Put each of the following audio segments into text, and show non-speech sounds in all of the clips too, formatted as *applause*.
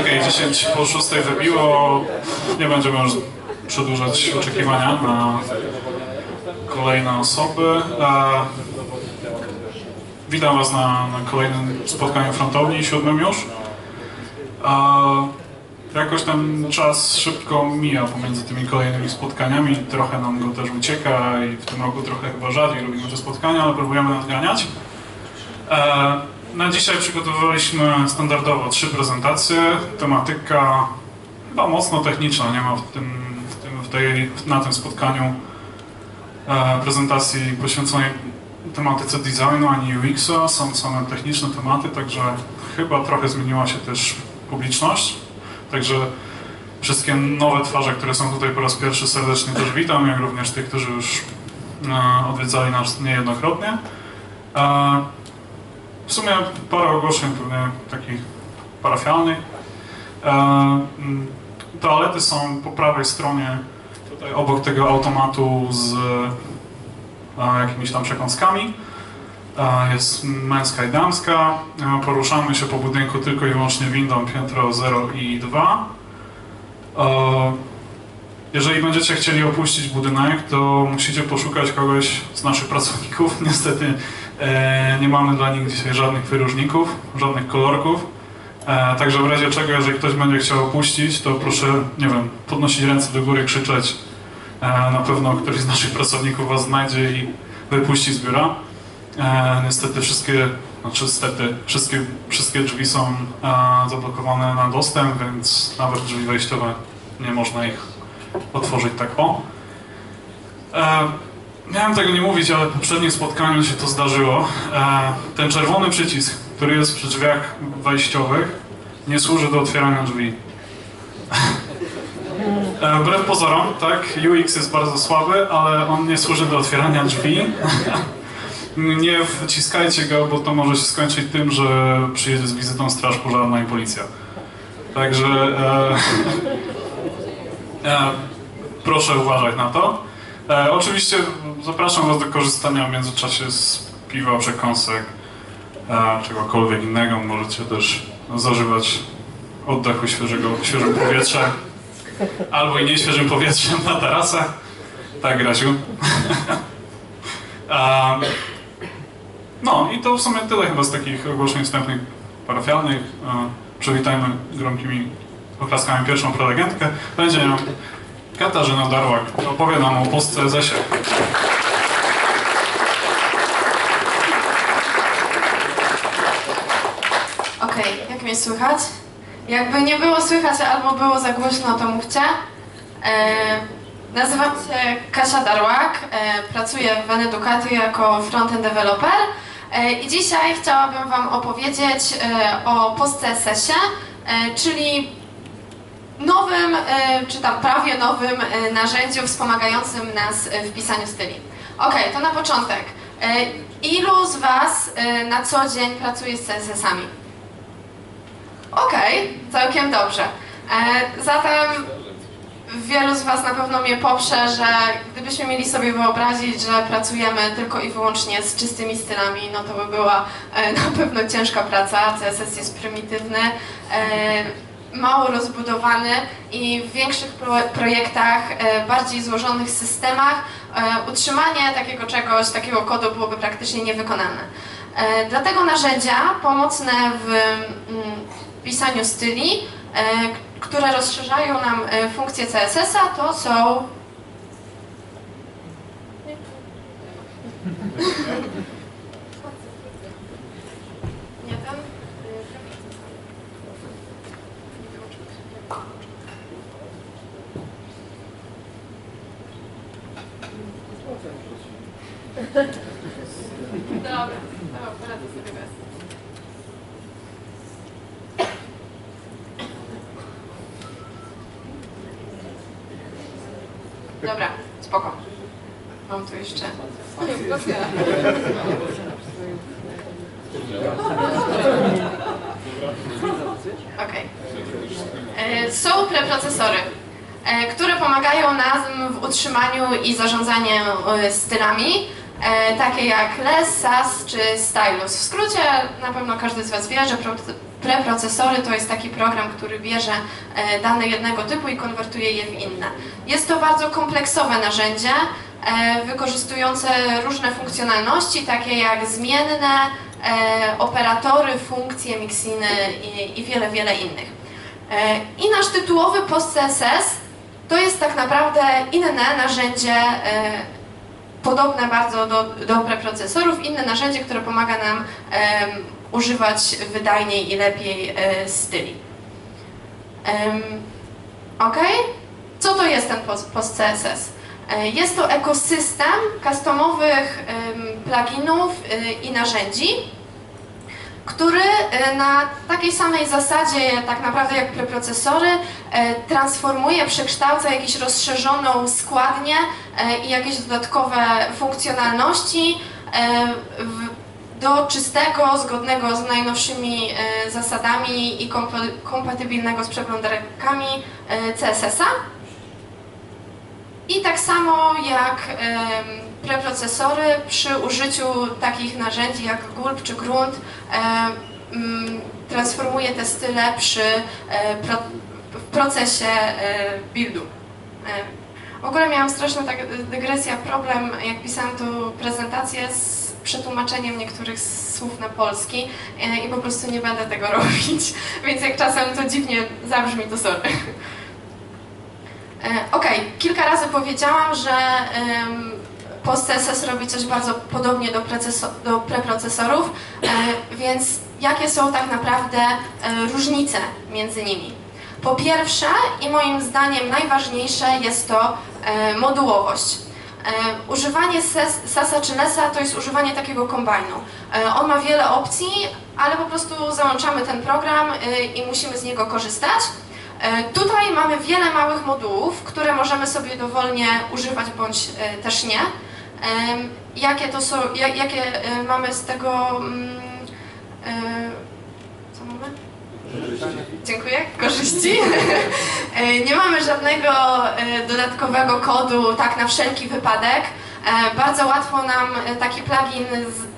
Okej, 10 po 6 wybiło. Nie będziemy już przedłużać oczekiwania na kolejne osoby. E, witam Was na, na kolejnym spotkaniu frontowni, siódmym już. E, jakoś ten czas szybko mija pomiędzy tymi kolejnymi spotkaniami. Trochę nam go też ucieka i w tym roku trochę chyba rzadziej robimy te spotkania, ale próbujemy nadganiać. E, na dzisiaj przygotowaliśmy standardowo trzy prezentacje. Tematyka chyba mocno techniczna, nie ma w tym, w tym, w tej, na tym spotkaniu e, prezentacji poświęconej tematyce designu ani UX-a. Są same techniczne tematy, także chyba trochę zmieniła się też publiczność. Także wszystkie nowe twarze, które są tutaj po raz pierwszy serdecznie też witam, jak również tych, którzy już e, odwiedzali nas niejednokrotnie. W sumie parę ogłoszeń pewnie takich parafialnych. E, mm, toalety są po prawej stronie, tutaj obok tego automatu z e, jakimiś tam przekąskami. E, jest męska i damska. Poruszamy się po budynku tylko i wyłącznie windą piętro 0 i 2. E, jeżeli będziecie chcieli opuścić budynek, to musicie poszukać kogoś z naszych pracowników. *laughs* Niestety nie mamy dla nich dzisiaj żadnych wyróżników, żadnych kolorków. E, także w razie czego, jeżeli ktoś będzie chciał opuścić, to proszę, nie wiem, podnosić ręce do góry, krzyczeć. E, na pewno któryś z naszych pracowników was znajdzie i wypuści z biura. E, niestety wszystkie, znaczy niestety, wszystkie, wszystkie drzwi są e, zablokowane na dostęp, więc nawet drzwi wejściowe nie można ich otworzyć tak o. Miałem tego nie mówić, ale w poprzednim spotkaniu się to zdarzyło. E, ten czerwony przycisk, który jest przy drzwiach wejściowych, nie służy do otwierania drzwi. *laughs* E, wbrew pozorom, tak, UX jest bardzo słaby, ale on nie służy do otwierania drzwi. *laughs* nie wciskajcie go, bo to może się skończyć tym, że przyjedzie z wizytą straż pożarna i policja. Także e, *laughs* e, proszę uważać na to. E, oczywiście zapraszam Was do korzystania w międzyczasie z piwa, przekąsek, e, czegokolwiek innego. Możecie też zażywać oddechu świeżego, świeżym powietrza albo i nie świeżym powietrzem na tarasach. Tak, Grasiu. *laughs* um, no i to w sumie tyle chyba z takich ogłoszeń wstępnych parafialnych. E, Przywitajmy gromkimi oklaskami pierwszą prelegentkę. Będzie Katarzyna Darłak. Opowie nam o post-CSS-ie. Okej, jak mnie słychać? Jakby nie było słychać albo było za głośno, to mówcie. E, nazywam się Kasia Darłak, e, pracuję w Eneducaty jako frontend developer e, i dzisiaj chciałabym Wam opowiedzieć e, o post-CSS-ie, e, czyli nowym, e, czy tam prawie nowym e, narzędziu wspomagającym nas w pisaniu styli. Okej, to na początek. E, Ilu z Was na co dzień pracuje z CSS-ami? Okej, całkiem dobrze. Zatem wielu z Was na pewno mnie poprze, że gdybyśmy mieli sobie wyobrazić, że pracujemy tylko i wyłącznie z czystymi stylami, no to by była na pewno ciężka praca. CSS jest prymitywny, mało rozbudowany i w większych pro projektach, e, bardziej złożonych systemach e, utrzymanie takiego czegoś, takiego kodu byłoby praktycznie niewykonalne. E, Dlatego narzędzia pomocne w mm, pisaniu styli, które rozszerzają nam funkcje CSS-a, to są *laughs* nie ten. Dobra, dobra, poradzę sobie bez. Dobra, spoko. Mam tu jeszcze. Okej. E, Są preprocesory, e, które pomagają nam w utrzymaniu i zarządzaniu e, stylami, e, takie jak LESS, SAS czy Stylus. W skrócie na pewno każdy z Was wie, że pro- preprocesory to jest taki program, który bierze e, dane jednego typu i konwertuje je w inne. Jest to bardzo kompleksowe narzędzie, wykorzystujące różne funkcjonalności, takie jak zmienne, operatory, funkcje, mixiny i, i wiele, wiele innych. I nasz tytułowy post-CSS to jest tak naprawdę inne narzędzie, e, podobne bardzo do, do preprocesorów, inne narzędzie, które pomaga nam używać wydajniej i lepiej e, styli. Ok? Co to jest ten post- post-CSS? E, Jest to ekosystem customowych pluginów i narzędzi, który e, na takiej samej zasadzie tak naprawdę jak preprocesory e, transformuje, przekształca jakąś rozszerzoną składnię e, i jakieś dodatkowe funkcjonalności do czystego, zgodnego z najnowszymi zasadami i kompa- kompatybilnego z przeglądarkami CSS-a. I tak samo jak em, preprocesory przy użyciu takich narzędzi jak Gulp czy Grunt em, mm, transformuje te style przy e, w procesie e, buildu. E, W ogóle miałam straszną tak dygresja, problem jak pisałam tu prezentację z przetłumaczeniem niektórych słów na polski e, i po prostu nie będę tego *laughs* robić, więc jak czasem to dziwnie zabrzmi, to sorry. E, Okej, kilka razy powiedziałam, że PostCSS robi coś bardzo podobnie do, do preprocesorów, e, więc jakie są tak naprawdę e, różnice między nimi? Po pierwsze i moim zdaniem najważniejsze jest to e, modułowość. Używanie ses- Sasa czy Lesa to jest używanie takiego kombajnu. On ma wiele opcji, ale po prostu załączamy ten program i musimy z niego korzystać. Tutaj mamy wiele małych modułów, które możemy sobie dowolnie używać bądź też nie. Jakie to są, ja- jakie e, mamy z tego. mm, e, Co mamy? Dziękuję. Korzyści. *laughs* E, Nie mamy żadnego e, dodatkowego kodu, tak na wszelki wypadek. E, Bardzo łatwo nam taki plugin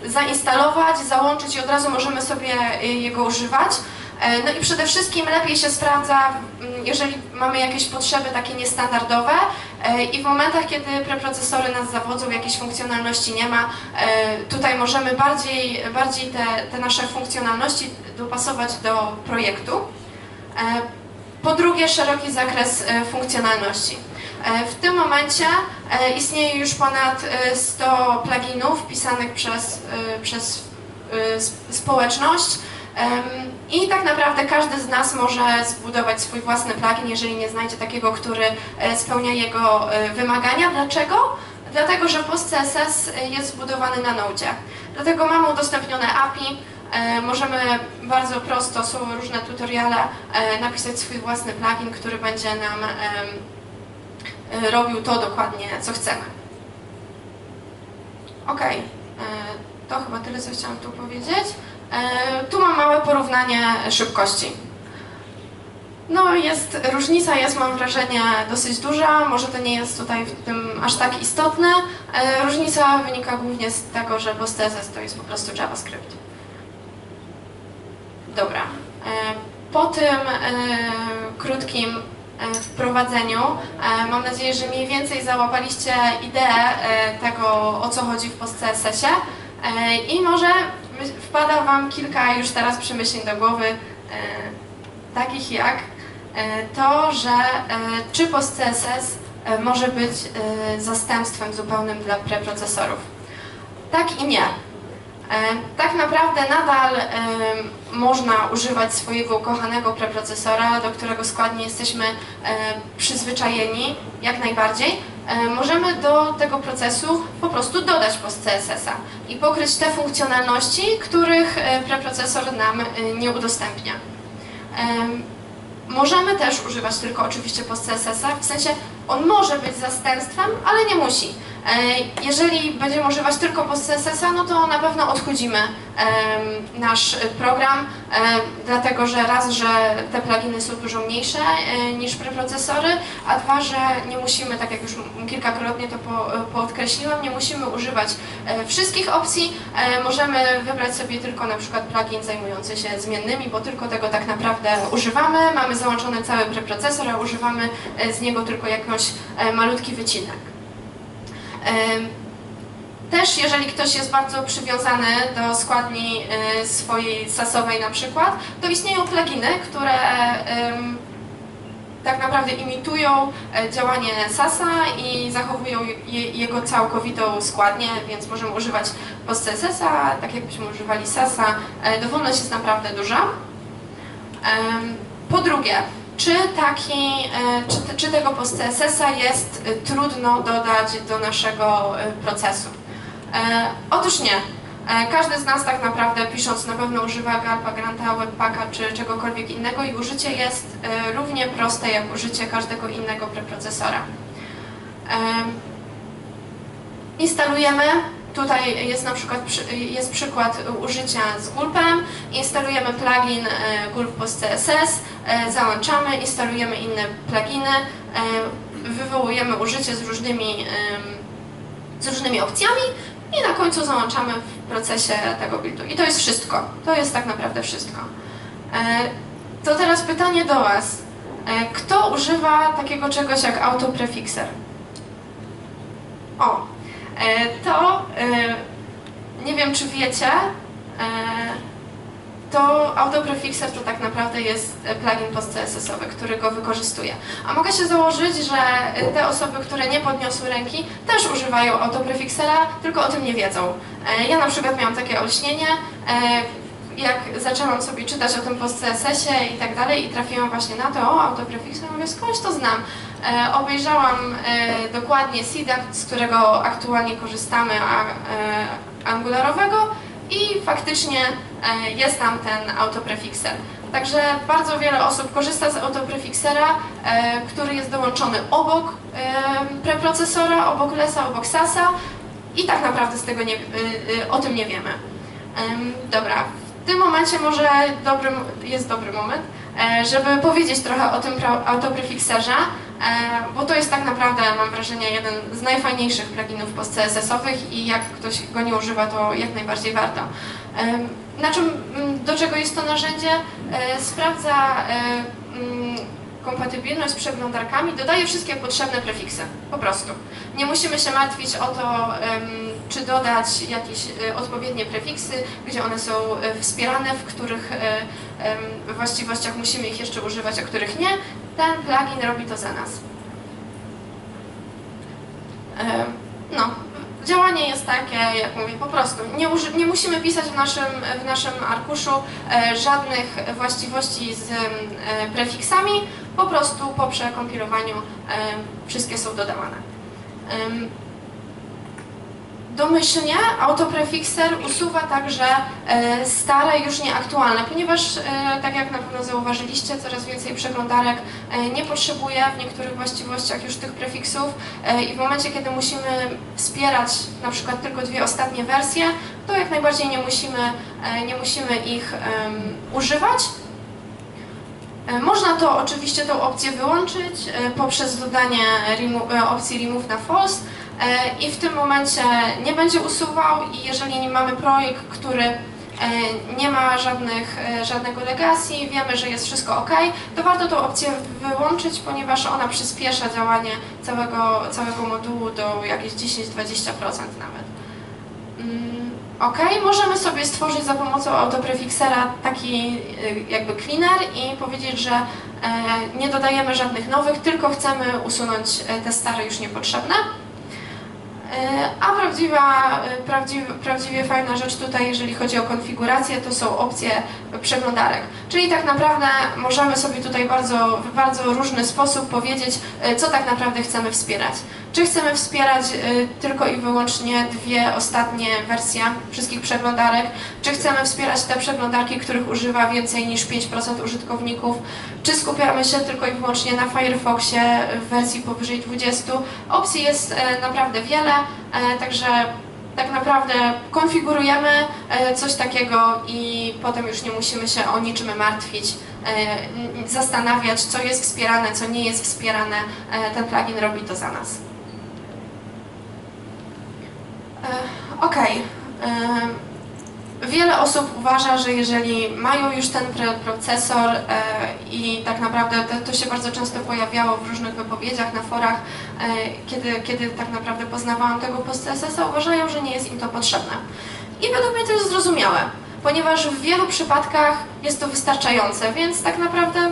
zainstalować, załączyć i od razu możemy sobie jego używać. E, No i przede wszystkim lepiej się sprawdza, mm, jeżeli mamy jakieś potrzeby takie niestandardowe e, i w momentach, kiedy preprocesory nas zawodzą, jakiejś funkcjonalności nie ma, e, tutaj możemy bardziej, bardziej te, te nasze funkcjonalności dopasować do projektu. Po drugie, szeroki zakres funkcjonalności. W tym momencie istnieje już ponad e, 100 pluginów pisanych przez, przez społeczność. I tak naprawdę każdy z nas może zbudować swój własny plugin, jeżeli nie znajdzie takiego, który e, spełnia jego e, wymagania. Dlaczego? Dlatego, że PostCSS jest zbudowany na Node. Dlatego mamy udostępnione API, e, możemy bardzo prosto, są różne tutoriale, napisać swój własny plugin, który będzie nam robił to dokładnie, co chcemy. Ok, to chyba tyle, co chciałam tu powiedzieć. E, Tu mam małe porównanie szybkości. No jest, różnica jest mam wrażenie dosyć duża, może to nie jest tutaj w tym aż tak istotne. E, Różnica wynika głównie z tego, że PostCSS to jest po prostu JavaScript. Dobra. E, Po tym krótkim wprowadzeniu mam nadzieję, że mniej więcej załapaliście ideę tego, o co chodzi w PostCSS-ie i może wpada Wam kilka już teraz przemyśleń do głowy, e, takich jak e, to, że e, czy PostCSS e, może być e, zastępstwem zupełnym dla preprocesorów. Tak i nie. E, Tak naprawdę nadal e, można używać swojego ukochanego preprocesora, do którego składnie jesteśmy e, przyzwyczajeni, jak najbardziej. E, Możemy do tego procesu po prostu dodać post CSS-a i pokryć te funkcjonalności, których e, preprocesor nam nie udostępnia. Em, Możemy też używać tylko oczywiście post CSS-a, w sensie on może być zastępstwem, ale nie musi. Jeżeli będziemy używać tylko PostCSS-a, no to na pewno odchudzimy nasz program, dlatego że raz, że te pluginy są dużo mniejsze e, niż preprocesory, a dwa, że nie musimy, tak jak już kilkakrotnie to po, podkreśliłam, nie musimy używać e, wszystkich opcji. E, Możemy wybrać sobie tylko na przykład plugin zajmujący się zmiennymi, bo tylko tego tak naprawdę używamy. Mamy załączony cały preprocesor, a używamy e, z niego tylko jakąś e, malutki wycinek. Też jeżeli ktoś jest bardzo przywiązany do składni e, swojej sasowej na przykład, to istnieją pluginy, które tak naprawdę imitują e, działanie SASa i zachowują je, jego całkowitą składnię, więc możemy używać PostCSS-a, tak jakbyśmy używali SASa. E, Dowolność jest naprawdę duża. Po drugie, czy, taki, e, czy, czy tego PostCSS-a jest e, trudno dodać do naszego e, procesu? Otóż nie. Każdy z nas tak naprawdę pisząc na pewno używa Garpa, Granta, Webpacka czy czegokolwiek innego i użycie jest równie proste jak użycie każdego innego preprocesora. Em, Instalujemy, tutaj jest na przykład przy, jest przykład użycia z Gulpem, instalujemy plugin e, Gulp Post CSS, e, załączamy, instalujemy inne pluginy, e, wywołujemy użycie z różnymi, z różnymi opcjami i na końcu załączamy w procesie tego buildu. I to jest wszystko. To jest tak naprawdę wszystko. To teraz pytanie do Was. Kto używa takiego czegoś jak autoprefixer? O, to e, nie wiem czy wiecie, e, to autoprefixer to tak naprawdę jest e, plugin post-CSS-owy, który go wykorzystuje. A mogę się założyć, że e, te osoby, które nie podniosły ręki, też używają autoprefixera, tylko o tym nie wiedzą. E, Ja na przykład miałam takie olśnienie, e, jak zaczęłam sobie czytać o tym post-CSS-ie i tak dalej i trafiłam właśnie na to, o, autoprefixer, mówię, skądś to znam. E, obejrzałam e, dokładnie SIDA, z którego aktualnie korzystamy, a, e, angularowego i faktycznie e, jest tam ten autoprefixer. Także bardzo wiele osób korzysta z autoprefixera, e, który jest dołączony obok e, preprocesora, obok LESa, obok SASa i tak naprawdę z tego nie, o tym nie wiemy. Em, Dobra, tym momencie może jest dobry moment, e, żeby powiedzieć trochę o tym autoprefixerze, e, bo to jest tak naprawdę, mam wrażenie, jeden z najfajniejszych pluginów post-CSS-owych i jak ktoś go nie używa, to jak najbardziej warto. Na czym, do czego jest to narzędzie? E, Sprawdza kompatybilność z przeglądarkami, dodaje wszystkie potrzebne prefiksy, po prostu. Nie musimy się martwić o to, czy dodać jakieś e, odpowiednie prefiksy, gdzie one są e, wspierane, w których e, właściwościach musimy ich jeszcze używać, a których nie. Ten plugin robi to za nas. No, działanie jest takie, jak mówię, po prostu. Nie, nie musimy pisać w naszym, w naszym arkuszu e, żadnych właściwości z e, prefiksami, po prostu po przekompilowaniu e, wszystkie są dodawane. Domyślnie autoprefixer usuwa także e, stare, już nieaktualne, ponieważ, e, tak jak na pewno zauważyliście, coraz więcej przeglądarek e, nie potrzebuje w niektórych właściwościach już tych prefiksów i w momencie, kiedy musimy wspierać na przykład tylko dwie ostatnie wersje, to jak najbardziej nie musimy, nie musimy ich używać. Można to oczywiście tą opcję wyłączyć poprzez dodanie remo- opcji remove na false i w tym momencie nie będzie usuwał i jeżeli mamy projekt, który e, nie ma żadnych, e, żadnego legacy, wiemy, że jest wszystko ok, to warto tą opcję wyłączyć, ponieważ ona przyspiesza działanie całego, całego modułu do jakieś 10-20% nawet. Mm, Ok, możemy sobie stworzyć za pomocą autoprefixera taki jakby cleaner i powiedzieć, że e, nie dodajemy żadnych nowych, tylko chcemy usunąć e, te stare już niepotrzebne. E, A prawdziwa, e, prawdziwie, prawdziwie fajna rzecz tutaj, jeżeli chodzi o konfigurację, to są opcje przeglądarek. Czyli tak naprawdę możemy sobie tutaj bardzo, w bardzo różny sposób powiedzieć, e, co tak naprawdę chcemy wspierać. Czy chcemy wspierać y, tylko i wyłącznie dwie ostatnie wersje wszystkich przeglądarek, czy chcemy wspierać te przeglądarki, których używa więcej niż 5% użytkowników, czy skupiamy się tylko i wyłącznie na Firefoxie w wersji powyżej 20. Opcji jest e, naprawdę wiele, e, także tak naprawdę konfigurujemy coś takiego i potem już nie musimy się o niczym martwić, zastanawiać, co jest wspierane, co nie jest wspierane. Ten plugin robi to za nas. E, Okej. E, Wiele osób uważa, że jeżeli mają już ten procesor e, i tak naprawdę to, to się bardzo często pojawiało w różnych wypowiedziach na forach, e, kiedy, kiedy tak naprawdę poznawałam tego post-CSS-a, uważają, że nie jest im to potrzebne. I według mnie to jest zrozumiałe, ponieważ w wielu przypadkach jest to wystarczające, więc tak naprawdę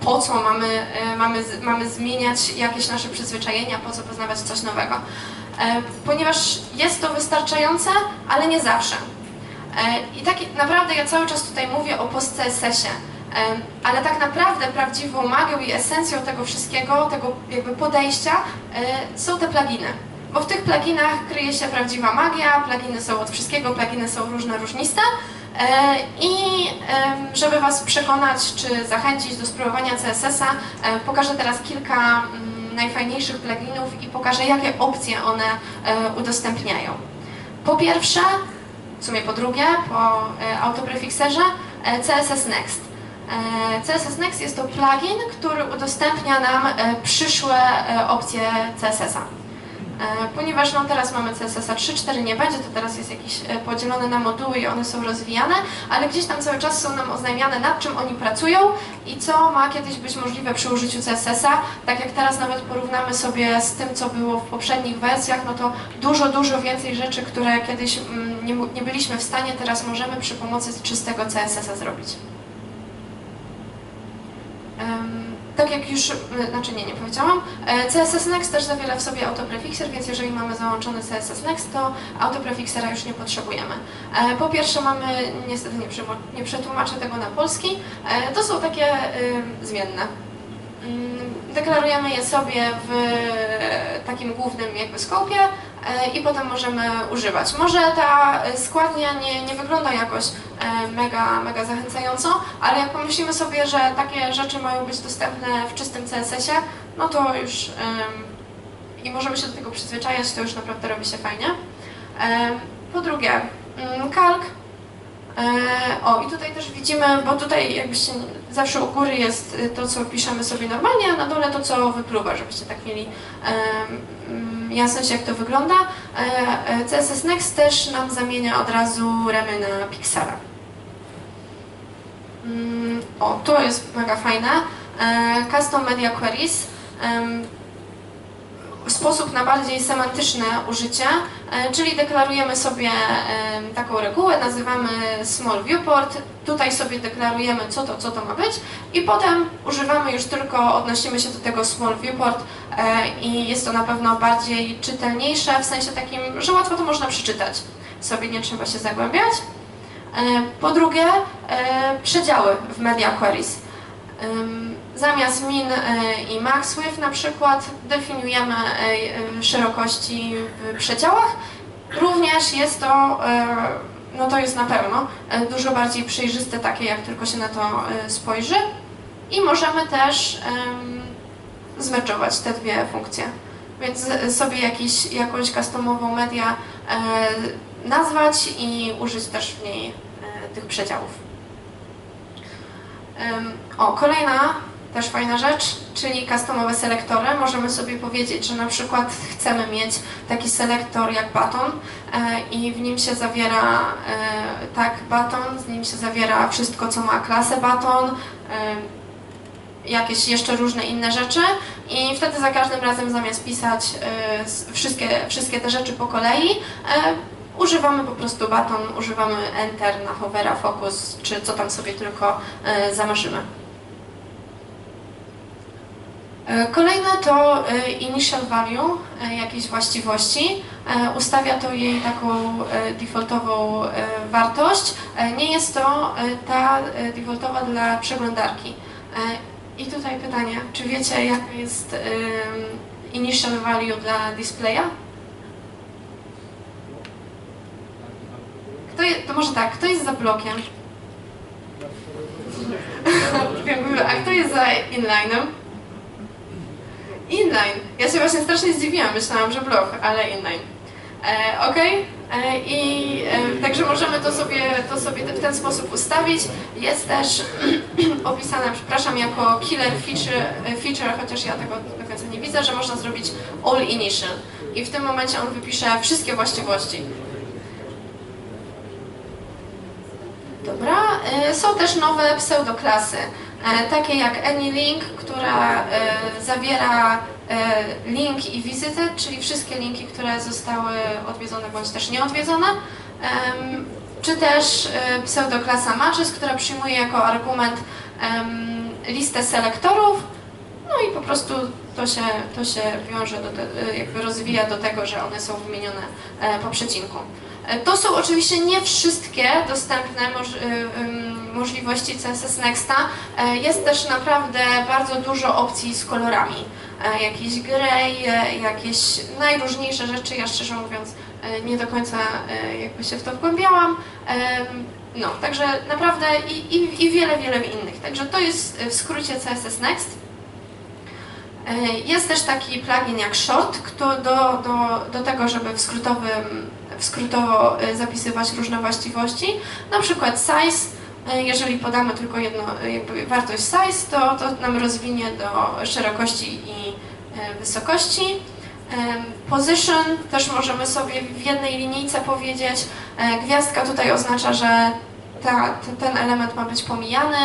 po co mamy, e, mamy, mamy zmieniać jakieś nasze przyzwyczajenia, po co poznawać coś nowego. E, Ponieważ jest to wystarczające, ale nie zawsze. E, I tak naprawdę ja cały czas tutaj mówię o post-CSS-ie, e, ale tak naprawdę prawdziwą magią i esencją tego wszystkiego, tego jakby podejścia są te pluginy. Bo w tych pluginach kryje się prawdziwa magia, pluginy są od wszystkiego, pluginy są różne, różniste. I żeby Was przekonać czy zachęcić do spróbowania CSS-a, pokażę teraz kilka mm, najfajniejszych pluginów i pokażę, jakie opcje one e, udostępniają. Po pierwsze, w sumie po drugie, po e, autoprefixerze, e, CSS Next. CSS Next jest to plugin, który udostępnia nam przyszłe opcje CSS-a. E, Ponieważ no, teraz mamy CSS-a 3.4 nie będzie, to teraz jest jakiś e, podzielony na moduły i one są rozwijane, ale gdzieś tam cały czas są nam oznajmiane nad czym oni pracują i co ma kiedyś być możliwe przy użyciu CSS-a. Tak jak teraz nawet porównamy sobie z tym, co było w poprzednich wersjach, no to dużo, dużo więcej rzeczy, które kiedyś mm, nie, nie byliśmy w stanie, teraz możemy przy pomocy czystego CSS-a zrobić. Tak jak już, y, znaczy nie, nie powiedziałam, e, CSS Next też zawiera w sobie autoprefixer, więc jeżeli mamy załączony CSS Next, to autoprefixera już nie potrzebujemy. E, Po pierwsze mamy, niestety nie, nie przetłumaczę tego na polski, e, to są takie y, zmienne. Deklarujemy je sobie w takim głównym jakby skopie e, i potem możemy używać. Może ta e, składnia nie, nie wygląda jakoś e, mega, mega zachęcająco, ale jak pomyślimy sobie, że takie rzeczy mają być dostępne w czystym CSS-ie, no to już i możemy się do tego przyzwyczajać, to już naprawdę robi się fajnie. Po drugie, mm, kalk. E, O, i tutaj też widzimy, bo tutaj jakbyście zawsze u góry jest y, to, co piszemy sobie normalnie, a na dole to, co wypluwa, żebyście tak mieli mm, jasność, jak to wygląda. E, e, CSS Next też nam zamienia od razu remy na Pixara. Mm, O, to jest mega fajne. Custom Media Queries. Sposób na bardziej semantyczne użycie, e, czyli deklarujemy sobie em, taką regułę, nazywamy small viewport, tutaj sobie deklarujemy co to, co to ma być i potem używamy już tylko, odnosimy się do tego small viewport e, i jest to na pewno bardziej czytelniejsze, w sensie takim, że łatwo to można przeczytać, sobie nie trzeba się zagłębiać. E, Po drugie, e, przedziały w Media Queries. Zamiast min e, i max width na przykład definiujemy e, e, szerokości w przedziałach. Również jest to, no to jest na pewno dużo bardziej przejrzyste takie, jak tylko się na to spojrzy. I możemy też em, zmeczować te dwie funkcje. Więc sobie jakiś, jakąś customową media nazwać i użyć też w niej tych przedziałów. O, kolejna też fajna rzecz, czyli customowe selektory. Możemy sobie powiedzieć, że na przykład chcemy mieć taki selektor jak baton e, i w nim się zawiera e, tak baton, z nim się zawiera wszystko, co ma klasę baton, e, jakieś jeszcze różne inne rzeczy i wtedy za każdym razem zamiast pisać wszystkie, wszystkie te rzeczy po kolei, używamy po prostu baton, używamy enter na hovera, focus, czy co tam sobie tylko e, zamarzymy. E, Kolejne to e, initial value, jakiejś właściwości. Ustawia to jej taką defaultową wartość. Nie jest to ta defaultowa dla przeglądarki. I tutaj pytanie, czy wiecie jaka jest, initial value dla displaya? Je, to może tak, kto jest za blokiem? *laughs* A kto jest za inline'em? Inline. Ja się właśnie strasznie zdziwiłam, myślałam, że blok, ale inline. E, ok? E, I e, także możemy to sobie, to sobie w ten sposób ustawić. Jest też *clears throat* opisane, przepraszam, jako killer feature, e, feature, chociaż ja tego do końca nie widzę, że można zrobić all initial. I w tym momencie on wypisze wszystkie właściwości. Dobra, e, są też nowe pseudoklasy, e, takie jak AnyLink, która e, zawiera e, link i wizytę, czyli wszystkie linki, które zostały odwiedzone bądź też nieodwiedzone, czy też e, pseudoklasa matches, która przyjmuje jako argument listę selektorów, no i po prostu to się, to się wiąże, do te, jakby rozwija do tego, że one są wymienione e, po przecinku. E, To są oczywiście nie wszystkie dostępne ym, możliwości CSS Nexta. E, Jest też naprawdę bardzo dużo opcji z kolorami. E, Jakiś grey, e, jakieś najróżniejsze rzeczy. Ja szczerze mówiąc e, nie do końca e, jakby się w to wgłębiałam. No, także naprawdę i, i, i wiele, wiele innych. Także to jest w skrócie CSS Next. E, Jest też taki plugin jak Short, kto do, do, do tego, żeby w, skrótowym, skrótowo e, zapisywać różne właściwości. Na przykład size, e, jeżeli podamy tylko jedną e, wartość size, to, to nam rozwinie do szerokości i wysokości. Position też możemy sobie w jednej linijce powiedzieć. Gwiazdka tutaj oznacza, że ta, ten element ma być pomijany.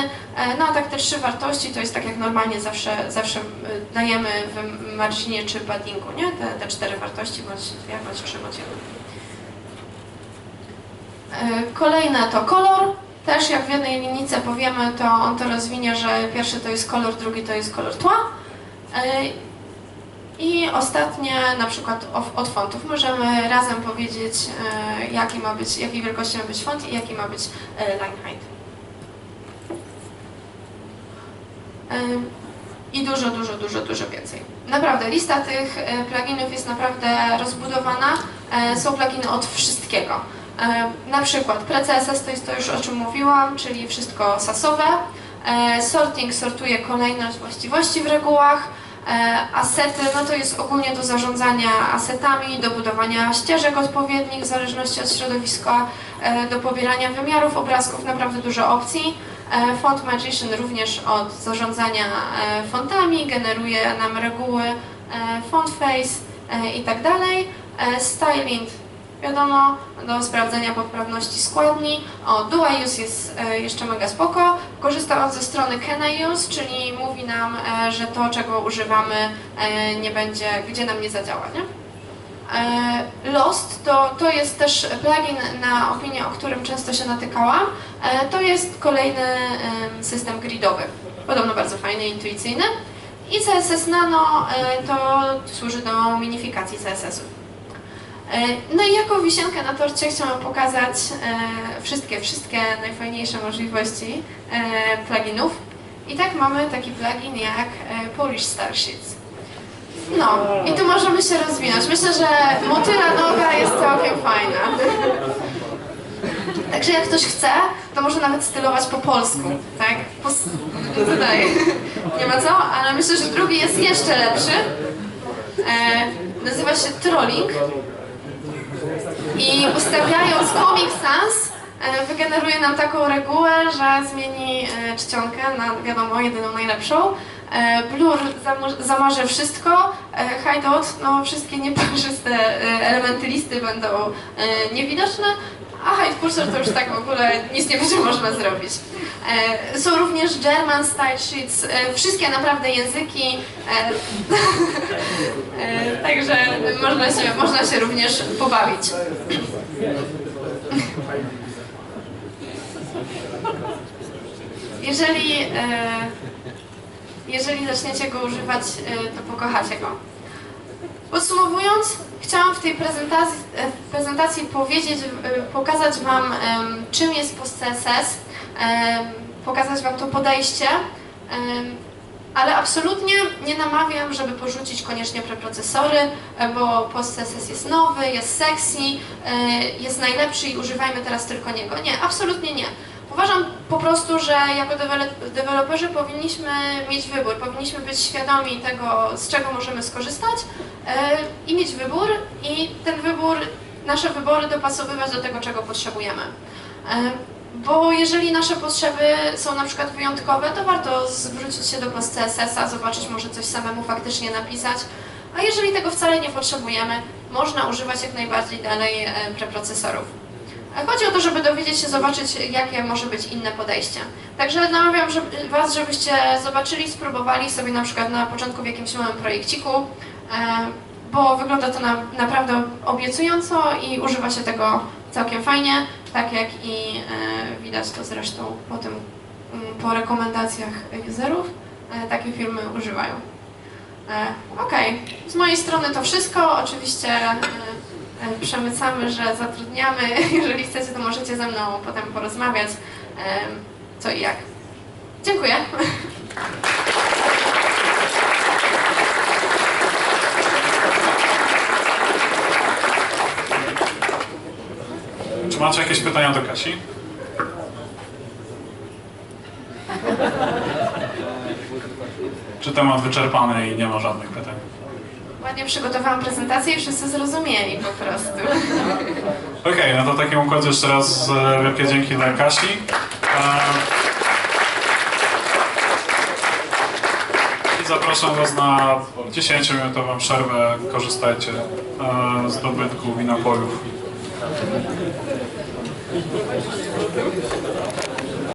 No a tak te trzy wartości to jest tak jak normalnie zawsze, zawsze dajemy w marginie czy paddingu, nie? Te, te cztery wartości, bądź dwie, bądź trzy, bądź. E, Kolejne to kolor. Też jak w jednej linijce powiemy, to on to rozwinie, że pierwszy to jest kolor, drugi to jest kolor tła. E, I ostatnie, na przykład od fontów. Możemy razem powiedzieć, e, jaki ma być, jakiej wielkości ma być font i jaki ma być line height. I dużo, dużo, dużo, dużo więcej. Naprawdę, lista tych pluginów jest naprawdę rozbudowana. Są pluginy od wszystkiego. Na przykład PreCSS to jest to już o czym mówiłam, czyli wszystko sasowe. E, Sorting sortuje kolejność właściwości w regułach. E, Asety, no to jest ogólnie do zarządzania asetami, do budowania ścieżek odpowiednich w zależności od środowiska, e, do pobierania wymiarów obrazków, naprawdę dużo opcji. Font Magician również od zarządzania fontami, generuje nam reguły font face i tak dalej. Styling, wiadomo, do sprawdzenia poprawności składni. O, jest e, jeszcze mega spoko. Korzysta on ze strony Can czyli mówi nam, e, że to, czego używamy, e, nie będzie, gdzie nam nie zadziała, nie? Lost to, to jest też plugin na opinię, o którym często się natykałam. To jest kolejny em, system gridowy. Podobno bardzo fajny, intuicyjny. I CSS Nano to służy do minifikacji CSS-u. E, No i jako wisienkę na torcie chciałam pokazać e, wszystkie, wszystkie najfajniejsze możliwości e, pluginów. I tak mamy taki plugin jak Polish Starsheets. No, i tu możemy się rozwinąć. Myślę, że motyla noga jest całkiem fajna. Także jak ktoś chce, to może nawet stylować po polsku, tak? Po, tutaj nie ma co, ale myślę, że drugi jest jeszcze lepszy. E, nazywa się Trolling. I ustawiając Comic Sans e, wygeneruje nam taką regułę, że zmieni e, czcionkę na wiadomo jedyną najlepszą. E, Blur zam- zamarzy wszystko, hideout, no wszystkie nieparzyste elementy listy będą e, niewidoczne, a hide cursor to już tak w ogóle nic nie będzie można zrobić. E, Są również German style sheets, e, wszystkie naprawdę języki, e, *laughs* także można się, można się również pobawić. Jeżeli, jeżeli zaczniecie go używać, to pokochacie go. Podsumowując, chciałam w tej prezentacji, e, prezentacji powiedzieć, e, pokazać Wam, czym jest post CSS, em, pokazać Wam to podejście. Ale absolutnie nie namawiam, żeby porzucić koniecznie preprocesory, e, bo PostCSS jest nowy, jest sexy, jest najlepszy i używajmy teraz tylko niego. Nie, absolutnie nie. Uważam po prostu, że jako deweloperzy powinniśmy mieć wybór, powinniśmy być świadomi tego, z czego możemy skorzystać e, i mieć wybór i ten wybór, nasze wybory dopasowywać do tego, czego potrzebujemy. E, Bo jeżeli nasze potrzeby są na przykład wyjątkowe, to warto zwrócić się do PostCSS-a, zobaczyć może coś samemu faktycznie napisać. A jeżeli tego wcale nie potrzebujemy, można używać jak najbardziej dalej e, preprocesorów. E, Chodzi o to, żeby dowiedzieć się, zobaczyć, jakie może być inne podejście. Także namawiam Was, żebyście zobaczyli, spróbowali sobie na przykład na początku w jakimś małym projekciku, e, bo wygląda to na, naprawdę obiecująco i używa się tego całkiem fajnie, tak jak i e, widać to zresztą po tym, mm, po rekomendacjach userów, takie firmy używają. Okej, z mojej strony to wszystko. Oczywiście przemycamy, że zatrudniamy. *laughs* Jeżeli chcecie, to możecie ze mną potem porozmawiać, e, co i jak. Dziękuję. Czy macie jakieś pytania do Kasi? Czy temat wyczerpany i nie ma żadnych pytań? Ładnie przygotowałam prezentację i wszyscy zrozumieli po prostu. Okej, no to w takim układzie jeszcze raz e, wielkie dzięki dla Kasi. I zapraszam Was na 10-minutową przerwę. Korzystajcie e, z dobytków i napojów.